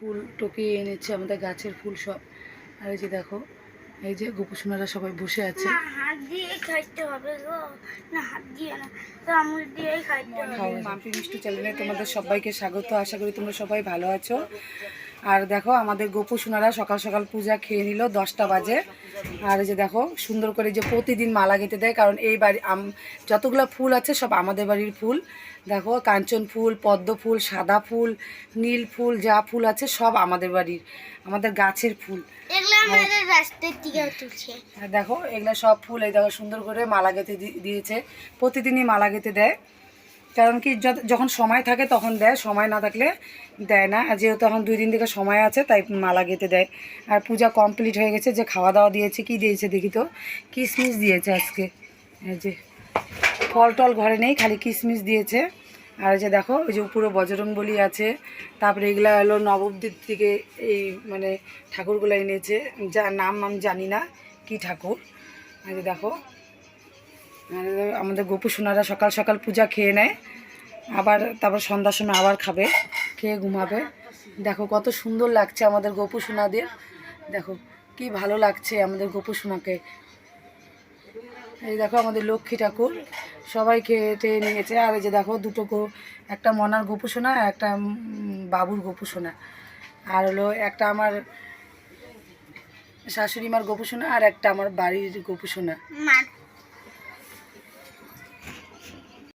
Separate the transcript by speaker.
Speaker 1: ফুল টকিয়ে এনেছে আমাদের গাছের ফুল সব। আর এই যে দেখো এই যে গোপুসোনারা সবাই বসে আছে।
Speaker 2: হাত দিয়ে খাইতে হবে গো। না হাত দিয়ে না তো আঙুল দিয়েই খাইতে হবে।
Speaker 1: মাম্পি মিষ্টি চ্যানেলে তোমাদের সবাইকে স্বাগত। আশা করি তোমরা সবাই ভালো আছো। আর দেখো আমাদের গোপুসোনারা সকাল সকাল পূজা খেয়ে নিল দশটা বাজে। আর এই যে দেখো সুন্দর করে যে প্রতিদিন মালা গেঁথে দেয় কারণ এই বাড়ি আম- যতগুলো ফুল আছে সব আমাদের বাড়ির ফুল। দেখো কাঞ্চন ফুল পদ্ম ফুল সাদা ফুল নীল ফুল যা ফুল আছে সব আমাদের বাড়ির আমাদের গাছের ফুল। দেখো এগুলো সব ফুল এই দেখো সুন্দর করে মালা গেঁথে দিয়েছে। প্রতিদিনই মালা গেঁথে দেয়। কারণ কি যখন সময় থাকে তখন দেয়, সময় না থাকলে দেয় না। আর যেহেতু এখন দুই দিন থেকে সময় আছে, তাই মালা গেঁথে দেয়। আর পূজা কমপ্লিট হয়ে গেছে, যে খাওয়া দাওয়া দিয়েছে, কি দিয়েছে দেখি তো? কিশমিশ দিয়েছে আজকে। যে, ফল টল ঘরে নেই, খালি কিশমিশ দিয়েছে। আর যে দেখো, ওই যে পুরো বজরং বলি আছে, তারপরে এগুলা হলো নবদ্বীপ থেকে এই মানে ঠাকুরগুলো এনেছে। যার নাম আমি জানি না, কি ঠাকুর? এই যে দেখো আর আমাদের গোপু সোনারা সকাল সকাল পূজা খেয়ে নেয়। আবার তারপর সন্ধ্যার সময় আবার খাবে, খেয়ে ঘুমাবে। দেখো কত সুন্দর লাগছে আমাদের গোপু সোনাদের। দেখো, কি ভালো লাগছে আমাদের গোপু সোনাকে। এই দেখো আমাদের লক্ষ্মী ঠাকুর সবাই খেয়ে নিয়েছে। আর এই যে দেখো দুটো গো, একটা মনার গোপু সোনা একটা বাবুর গোপু সোনা। আর হলো একটা আমার শাশুড়ি মার গোপু সোনা আর একটা আমার বাড়ির গোপু সোনা।